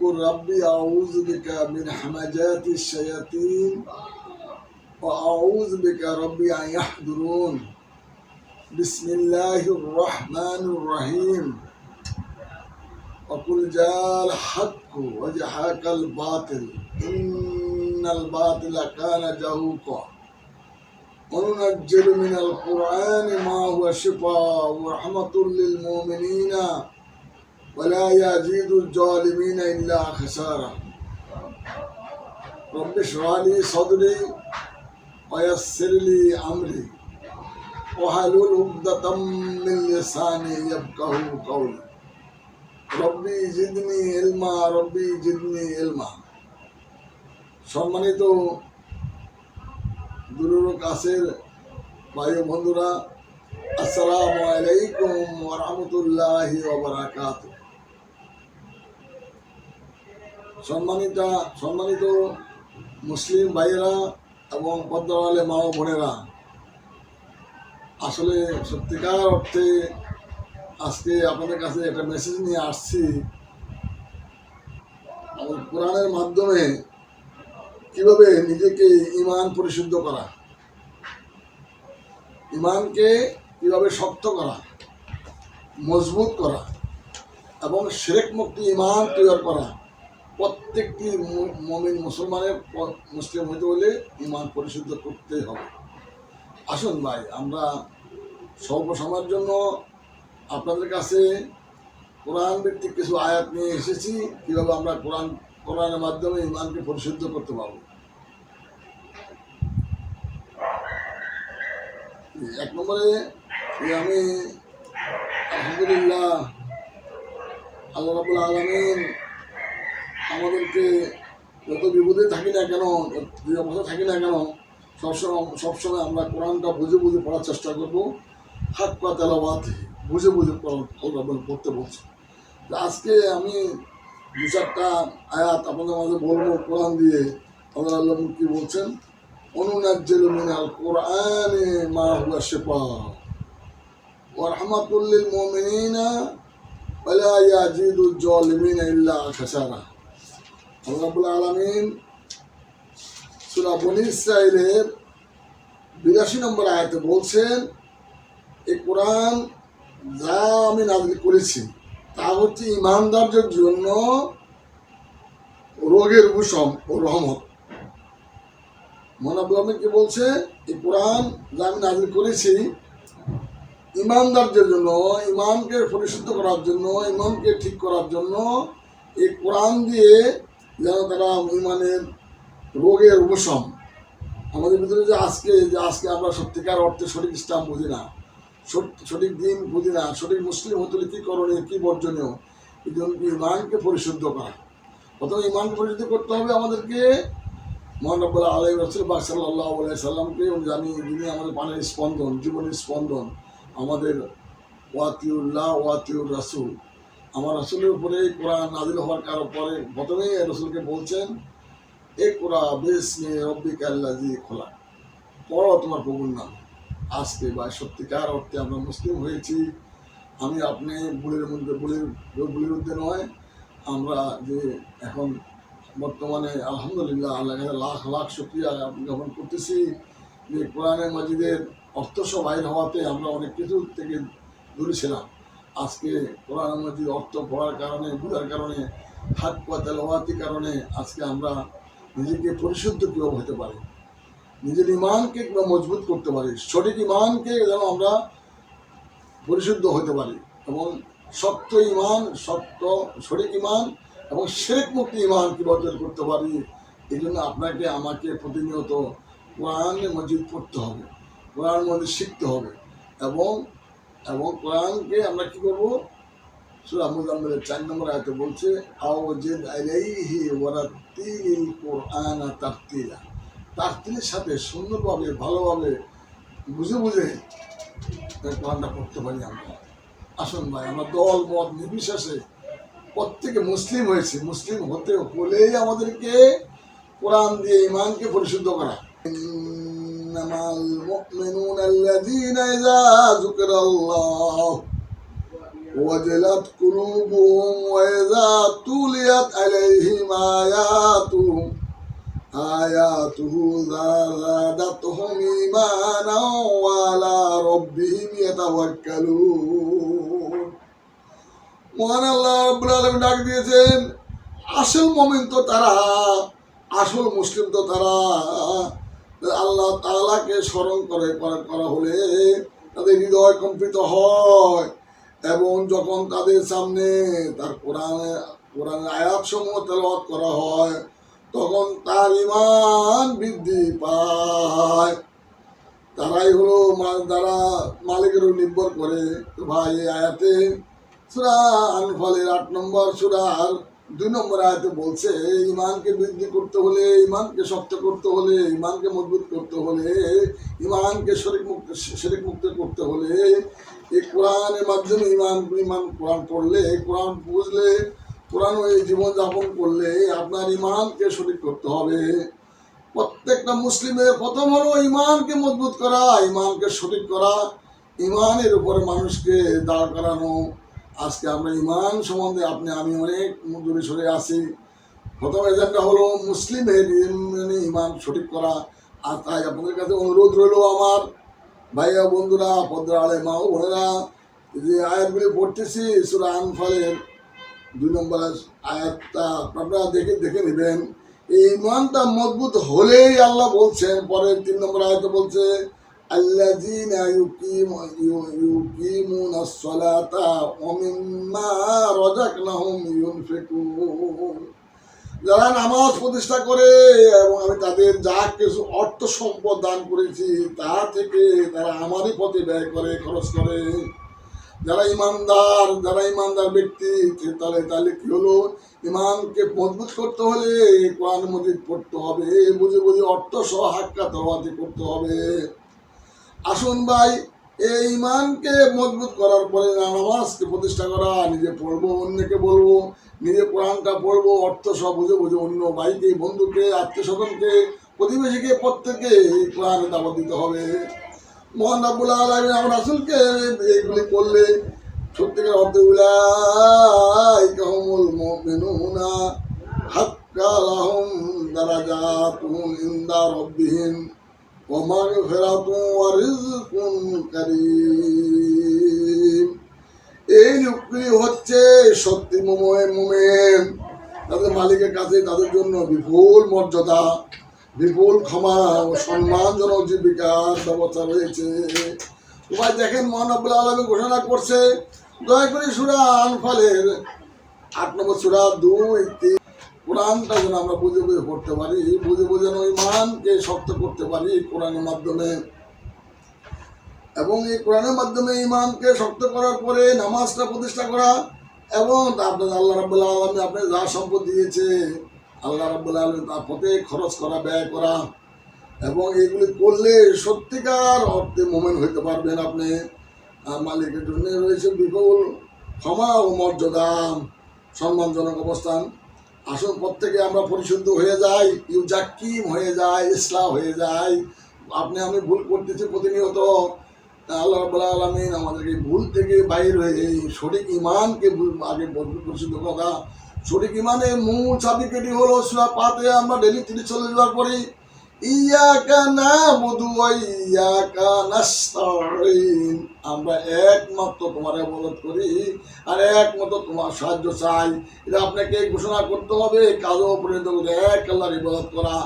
وقل ربي أعوذ بك من همجات الشياطين وأعوذ بك ربي أن يحضرون. بسم الله الرحمن الرحيم. وقل جاء الحق وجحق الباطل. إن الباطل كان زهوقا وننزل من القرآن ما هو شفاء ورحمة للمؤمنين. ولا يزيد الظالمين إلا خسارة رب اشرح لي صدري ويسر لي أمري وحلل عقدة من لساني يفقه قولي রব্বি জিদনি ইলমা রব্বি জিদনি ইলমা সম্মানিত দূরের ও কাছের ভাই ও বন্ধুরা আসসালামু আলাইকুম ওয়া রাহমাতুল্লাহি ওয়া বারাকাতুহু সম্মানিত সম্মানিত মুসলিম ভাইয়েরা এবং পদ্মাওয়ালে মা ও বোনেরা, আসলে সত্যিকার অর্থে আজকে আপনাদের কাছে একটা মেসেজ নিয়ে আসছি। আমাদের কোরআনের মাধ্যমে কীভাবে নিজেকে ইমান পরিশুদ্ধ করা ইমানকে কীভাবে শক্ত করা, মজবুত করা এবং শেরেক মুক্তি ইমান তৈরি করা প্রত্যেকটি মমিন মুসলমানের মুসলিম হইতে হলে ইমান পরিশুদ্ধ করতে হবে। আসুন ভাই, আমরা স্বল্প সময়ের জন্য আপনাদের কাছে কোরআন ভিত্তিক কিছু আয়াত নিয়ে এসেছি, কীভাবে আমরা কোরআন, কোরআনের মাধ্যমে ইমানকে পরিশুদ্ধ করতে পারব। এক নম্বরে আমি আলহামদুলিল্লাহ আল্লাহ রাবুল আলমিন আমাদেরকে যত বিপদে থাকি না কেন যে অবস্থা থাকি না কেন, সবসময় সবসময় আমরা কোরআনটা বুঝে বুঝে পড়ার চেষ্টা করব। হাত, পা তেলাবাদ বুঝে বুঝে পড়া- পড়া- পড়তে বলছি। আজকে আমি দু চারটা আয়াত আপনাদের মাঝে বলব কোরআন দিয়ে। আল্লাহ আল্লাহ কি বলছেন? অনুনাজ্জেল মিনাল কোরআনে মা হুয়া শিফা। ওয়া রাহমাতুল লিল মুমিনিনা, ওয়া লা ইয়াজিদু যালিমিনা ইল্লা খাসারা আল্লাহ রাব্বুল আলামিন সূরা বনী ইসরাঈলের 82 নম্বর আয়াতে বলছেন এই কোরআন যা আমি নাজিল করেছি, তা হচ্ছে ইমানদারদের জন্য রোগের উপশম ও রহমত। মনাবুল কি বলছে? এই কোরআন যা আমি নাজিল করেছি ইমানদারদের জন্য ইমানকে পরিশুদ্ধ করার জন্য ইমানকে ঠিক করার জন্য এই কোরআন দিয়ে যেন তারা ইমানের রোগের উপশম। আমাদের ভিতরে যে আজকে যে আজকে আমরা সত্যিকার অর্থে সঠিক ইসলাম বুঝি না সঠিক দিন বুঝি না, সঠিক মুসলিম হতে কী করণীয়, কী বর্জনীয় ইমানকে পরিশুদ্ধ করা। প্রথমে ইমানকে পরিশুদ্ধ করতে হবে আমাদেরকে মোহাম্মদ আলাই রসুল বাক সাল্লাহ সাল্লামকে জানি যিনি আমাদের পানের স্পন্দন, জীবনের স্পন্দন, আমাদের ওয়াতিউল্লাহ ওয়াতিউর রাসুল আমার রাসুলের উপরে কোরআন নাজিল হওয়ার কারও পরে প্রথমেই রসুলকে বলছেন, এ কোরআ বেশ নিয়ে রব্বিক খোলা পড়ো তোমার প্রভুর নাম। আজকে বা সত্যিকার অর্থে আমরা মুসলিম হয়েছি। আমি আপনি বুলের মধ্যে বুলের বুলের মধ্যে নয়। আমরা যে এখন বর্তমানে আলহামদুলিল্লাহ আল্লাহ লাখ লাখ শুক্রিয়া জ্ঞাপন করতেছি যে কোরআনে মাজিদের অর্থ সহ বাইর হওয়াতে আমরা অনেক কিছু থেকে দূরে ছিলাম। আজকে কোরআন মাজিদ অর্থ পড়ার কারণে, বুঝার কারণে, হাত পা তেলাওয়াতির কারণে আজকে আমরা নিজেকে পরিশুদ্ধ কীভাবে হতে পারি? নিজের ইমানকে কিংবা মজবুত করতে পারি? সঠিক ইমানকে যেন আমরা পরিশুদ্ধ হতে পারি এবং সত্য ইমান সত্য সঠিক ইমান এবং শেখ মুক্তি ইমান কীভাবে তৈরি করতে পারি? এই জন্য আপনাকে, আমাকে প্রতিনিয়ত কোরআন মসজিদ পড়তে হবে। কোরআন মসজিদ শিখতে হবে এবং এবং কোরআনকে আমরা কী করব? চার নম্বর আয়তে বলছে সাথে সুন্দরভাবে, ভালোভাবে, বুঝে বুঝে পারি আমরা। আসুন ভাই, আমরা দল নির্বিশেষে প্রত্যেকে মুসলিম হয়েছে। মুসলিম হতে হলেই আমাদেরকে কোরআন দিয়ে ইমানকে পরিশুদ্ধ করা। إنما المؤمنون الذين إذا ذكر الله وجلت قلوبهم وإذا تليت عليهم آياته آياته زادتهم إيمانا وعلى ربهم يتوكلون মহান আল্লাহ রব্বুল আলামিন ডাক দিয়েছেন আসল মমিন তো তারা আসল মুসলিম তো তারা আল্লাহ তাআলাকে স্মরণ করে, করা হলে তাদের হৃদয় কম্পিত হয়। এবং যখন তাদের সামনে তার কোরআনে, কোরআন আয়াত সমূহ তেলাওয়াত করা হয়, তখন তার ইমান বৃদ্ধি পায়। তারাই হলো যারা মালিকের নির্ভর করে। ভাই আয়াতে সুরা আনফালের আট নম্বর সুরার দুই নম্বর আয়াতে বলছে, ইমানকে বৃদ্ধি করতে হলে, ইমানকে শক্ত করতে হলে, ইমানকে মজবুত করতে হলে, ইমানকে শরিক মুক্ত শরিক মুক্ত করতে হলে এই কোরআনের মাধ্যমে ইমান ইমান কোরআন পড়লে, কোরআন বুঝলে, কোরআন ওই জীবনযাপন করলে আপনার ইমানকে শরিক করতে হবে। প্রত্যেকটা মুসলিমের প্রথম হলো ইমানকে মজবুত করা, ইমানকে সঠিক করা, ইমানের উপরে মানুষকে দাঁড় করানো। আজকে আমরা ইমান সম্বন্ধে আপনি, আমি অনেক দূরে সরে আসি প্রথম এজেন্ডা হলো মুসলিমের ইম- মানে ইমান সঠিক করা। আর তাই আপনাদের কাছে অনুরোধ রইল আমার। ভাইয়া, বন্ধুরা পদ্রা আলে মা বোনেরা যে আয়াতগুলি পড়তেছি, সুরা আনফালের দুই নম্বর আয়াতটা আপনারা দেখে দেখে নেবেন। এই ইমানটা মজবুত হলেই আল্লাহ বলছেন, পরের তিন নম্বর আয়াতে বলছে ইউকিমুনা আস-সালাতা ওয়া মিম্মা রাযাকনাহুম ইউনফিকুন যারা নামাজ প্রতিষ্ঠা করে এবং আমি তাদের যা কিছু অর্থ সম্পদ দান করেছি, তা থেকে তারা আমারই পথে ব্যয় করে, খরচ করে। যারা ইমানদার যারা ইমানদার ব্যক্তি তাহলে তাহলে কি হলো? ইমানকে মজবুত করতে হলে কোরআন মজিদ পড়তে হবে, বুঝে বুঝে অর্থ সহ হাক্কা তওয়াতি করতে হবে। আসুন ভাই, এই ইমানকে মজবুত করার পরে নামাজকে প্রতিষ্ঠা করা, নিজে পড়ব, অন্যকে বলব, নিজে কোরআনটা পড়ব, অর্থ সব বুঝে বুঝে অন্য ভাইকে, বন্ধুকে আত্মীয় স্বজনকে প্রতিবেশীকে প্রত্যেকে এই কোরআনে দাবা দিতে হবে। মোহান রাবুল আলমিন আমার রাসুলকে এইগুলি করলে সত্যিকার অর্থে উলাইকাহুমুল মুমিনুনা, হাক্কা লাহুম দারাজাতুন ইনদা রাব্বিহিম। এই লোকগুলি হচ্ছে সত্যি মোমেন মোমেন। তাদের মালিকের কাছে তাদের জন্য বিপুল মর্যাদা, বিপুল ক্ষমা ও সম্মানজনক জীবিকার ব্যবস্থা রয়েছে। তোমায় দেখেন মহানবুল আলমী ঘোষণা করছে, দয়া করে সুরা আনফালের আট নম্বর সুরা দুই, তিন কোরআনটা যেন আমরা বুঝে বুঝে পড়তে পারি বুঝে বুঝে যেন ইমানকে শক্ত করতে পারি কোরআনের মাধ্যমে। এবং এই কোরআনের মাধ্যমে ইমানকে শক্ত করার পরে নামাজটা প্রতিষ্ঠা করা এবং আপনার আল্লাহ রাবুল্লাহ আলমী আপনি যা সম্পদ দিয়েছে, আল্লাহ রাবুল্লাহ আলমী তার পথে খরচ করা, ব্যয় করা এবং এগুলি করলে সত্যিকার অর্থে মোমেন হইতে পারবেন আপনি। মালিকের জন্য রয়েছে বিপুল ক্ষমা ও মর্যাদা, সম্মানজনক অবস্থান। আসুন থেকে আমরা পরিশুদ্ধ হয়ে যাই ইউ জাকিম হয়ে যায়, ইসলাম হয়ে যায়। আপনি, আমি ভুল করতেছি প্রতিনিয়ত। আল্লাহ রাবুল্লাহ আলমিন আমাদেরকে ভুল থেকে বাইর হয়ে সঠিক ইমানকে আগে পরিশুদ্ধ করা। সঠিক ইমানের মূল চাবিকেটি হলো সুরা পাতে আমরা ডেলি তিরিশ চল্লিশ বার পড়ি। ইয়াকা না বধু ইয়াকা নাস্তাইন আমরা একমাত্র তোমার ইবাদত করি আর একমাত্র তোমার সাহায্য চাই। এটা আপনাকে ঘোষণা করতে হবে কাজও পরিণত করতে এক আল্লাহর ইবাদত করা।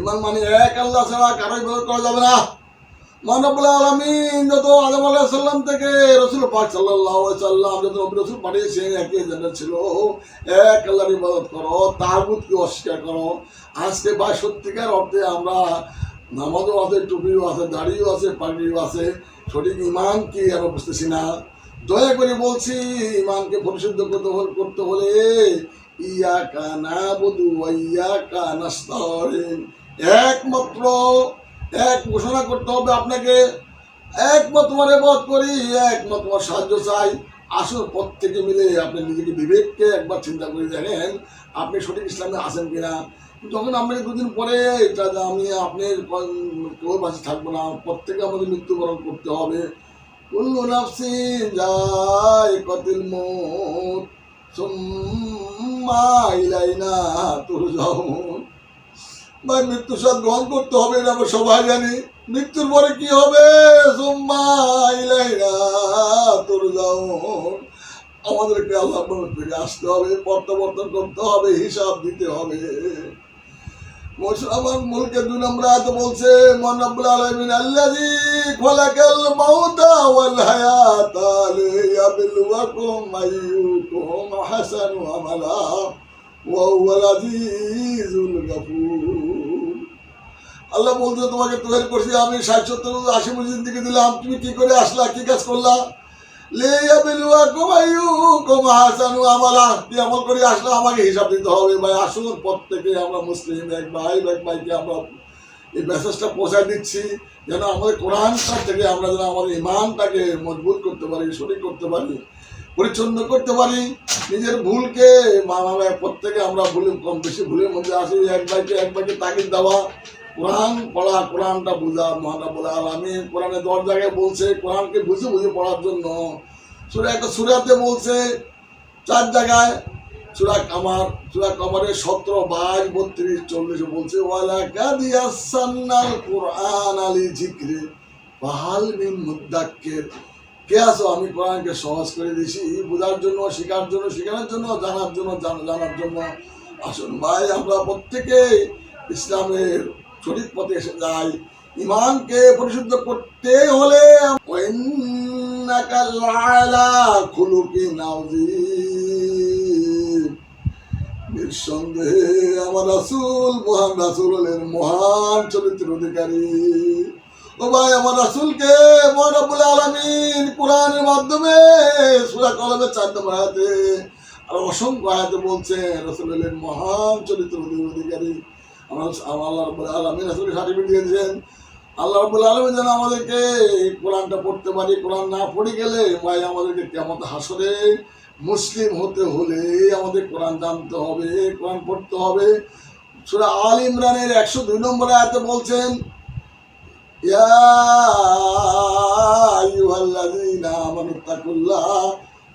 ইমান মানে এক আল্লাহ ছাড়া কারও ইবাদত করা যাবে না। থেকে রসুল পাক রসুল পাঠিয়েছেন এক অস্বীকার করো। আজকে সত্যিকার অর্থে আমরা টুপিও আছে, দাড়িও আছে আছে ইমান কি আর বুঝতেছি না। দয়া করে বলছি, ইমানকে পরিশুদ্ধ করতে করতে হলে ইয়া কানা বধু ইয়া কানাস্তরিন একমাত্র এক ঘোষণা করতে হবে আপনাকে। একমত তোমার এবাদ করি, একমত তোমার সাহায্য চাই। আসুন প্রত্যেকে মিলে আপনি নিজেকে বিবেককে একবার চিন্তা করে দেখেন, আপনি সঠিক ইসলামে আসেন কিনা। যখন আমরা দুদিন পরে এটা আমি আপনার কেউ বাঁচে থাকব না, প্রত্যেকে আমাদের মৃত্যুবরণ করতে হবে। যায়কাতুল মউত সুম্মা ইলাইনা মৃত্যু স্বাদ গ্রহণ করতে হবে এটা আমরা সবাই জানি। মৃত্যুর পরে কি হবে? ইলাইনা তুরজাউন। আমাদেরকে আল্লাহ ফিরে আসতে হবে, প্রত্যাবর্তন করতে হবে, হিসাব দিতে হবে। আমার মুলকে দুই নম্বর আয়াত বলছে, মান রব্বুল আলামিন আল্লাযী খালাকাল মাউতা ওয়াল হায়াতা লিয়াবলুয়াকুম আইয়ুকুম আহসানু আমালা, ওয়া হুয়াল আজিজুল গাফুর। আল্লাহ বলছে, তোমাকে তৈরি করছি আমি ষাট, সত্তর, আশি বছর দিকে দিলাম। তুমি কি করে আসলা? কি কাজ করলা? আমালা। করে আসলে, আমাকে হিসাব দিতে হবে ভাই। আসুন, প্রত্যেকে আমরা মুসলিম, এক ভাই, এক ভাইকে আমরা এই মেসেজটা পৌঁছায় দিচ্ছি, যেন আমাদের কোরআনটা থেকে আমরা যেন আমাদের ইমানটাকে মজবুত করতে পারি শরীর করতে পারি, পরিচ্ছন্ন করতে পারি। নিজের ভুলকে প্রত্যেকে আমরা ভুলে, কম বেশি ভুলের মধ্যে আসি। এক ভাইকে এক ভাইকে তাগিদ দেওয়া কোরআন পড়া, কোরআনটা বোঝা, মহানা বলে আর আমি কোরআনে দশ জায়গায় বলছে, কোরআনকে বুঝে বুঝে পড়ার জন্য। সুরা একটা সুরাতে বলছে, চার জায়গায়, সুরা কামার, সুরা কামারের সতেরো, বাইশ, বত্রিশ, চল্লিশে বলছে, ওয়ালা কোরআন আলী জিক্রে বাহাল মিন মুদ্দাক্কের কে আসো আমি কোরআনকে সহজ করে দিয়েছি, বোঝার জন্য, শেখার জন্য, শেখানোর জন্য, জানার জন্য, জান- জানার জন্য। আসুন ভাই, আমরা প্রত্যেকে ইসলামের সঠিক পথে এসে যাই ইমানকে পরিশুদ্ধ করতে হলে। নিঃসন্দেহে আমার রাসূল মহান রাসূল হলেন মহান চরিত্র অধিকারী। ও ভাই, আমার রাসূলকে মহান রব্বুল আলামিন কোরআনের মাধ্যমে সূরা কলমের চার নম্বর আয়াতে আর অসংখ্য আয়াতে বলছে রাসূল হলেন মহান চরিত্র অধিকারী। আল্লাহ সার্টিফিকেট দিয়েছেন। আল্লাহ যেন আমাদেরকে কোরআনটা পড়তে পারি, কোরআন না পড়ে গেলে ভাই আমাদেরকে কেমন হাসরে। মুসলিম হতে হলে আমাদের কোরআন জানতে হবে, কোরআন পড়তে হবে। সুরা আল ইমরানের একশো দুই নম্বর আয়াতে বলছেন, ইয়া আইয়ুহাল্লাযীনা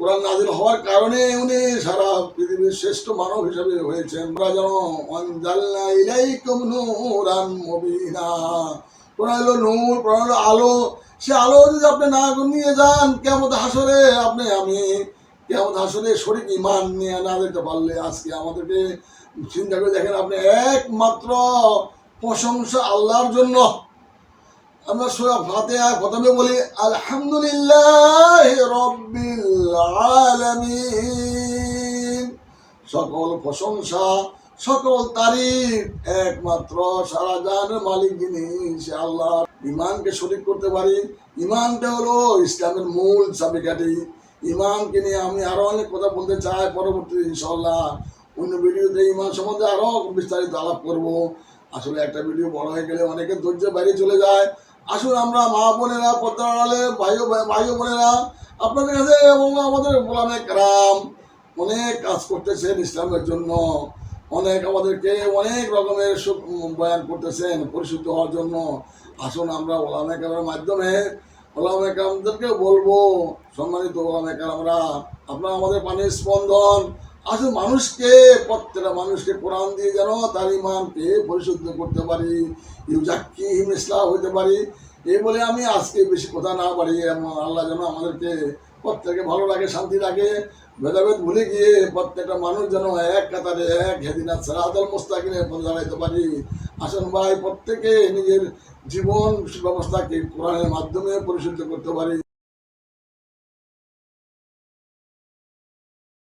কোরআন নাজিল হওয়ার কারণে উনি সারা পৃথিবীর শ্রেষ্ঠ মানব হিসেবে হয়েছেন। আমরা যেন অঞ্জালনা ইলাইকুম নূরান মুবিনা। কোরআন হলো নূর, কোরআন হলো আলো। সে আলো যদি আপনি না নিয়ে যান কেমন হাসরে আপনি, আমি কেমন হাসরে শরীর ইমান নিয়ে না যেতে পারলে আজকে আমাদেরকে চিন্তা করে দেখেন আপনি একমাত্র প্রশংসা আল্লাহর জন্য। আমরা সুরা ফাতিহা প্রথমে বলি, আলহামদুলিল্লাহ সকল প্রশংসা, সকল তারিফ একমাত্র সারা জাহানের মালিক যিনি, সে আল্লাহ। ইমানকে শরীক করতে পারি। ইমানটা হলো ইসলামের মূল চাবিকাঠি। ইমানকে নিয়ে আমি আরও অনেক কথা বলতে চাই পরবর্তী ইনশাল্লাহ অন্য ভিডিওতে ইমান সম্বন্ধে আরও বিস্তারিত আলাপ করব। আসলে একটা ভিডিও বড় হয়ে গেলে অনেকের ধৈর্য বাইরে চলে যায়। আসুন আমরা মা বোনেরা পদ্মালে ভাই ভাই বোনেরা, আপনাদের কাছে এবং আমাদের গোলামে গ্রাম অনেক কাজ করতেছেন ইসলামের জন্য। অনেক আমাদেরকে অনেক রকমের বয়ান করতেছেন পরিশুদ্ধ হওয়ার জন্য। আসুন আমরা ওলামে কালামের মাধ্যমে ওলামে কালামদেরকে বলব, সম্মানিত ওলামে কালামরা আপনারা আমাদের পানির স্পন্দন আসলে মানুষকে, প্রত্যেকটা মানুষকে কোরআন দিয়ে যেন তার ইমানকে পরিশুদ্ধ করতে পারি। ইউজাক্কি ইসলাম হইতে পারি। এই বলে আমি আজকে বেশি কথা না পারি আল্লাহ যেন আমাদেরকে প্রত্যেকে ভালো লাগে শান্তি লাগে ভেদাভেদ ভুলে গিয়ে প্রত্যেকটা মানুষ যেন এক কাতারে এক হেদিনা সেরাদল মোস্তাকিনে দাঁড়াইতে পারি। আসুন ভাই, প্রত্যেকে নিজের জীবন ব্যবস্থাকে কোরআনের মাধ্যমে পরিশুদ্ধ করতে পারি।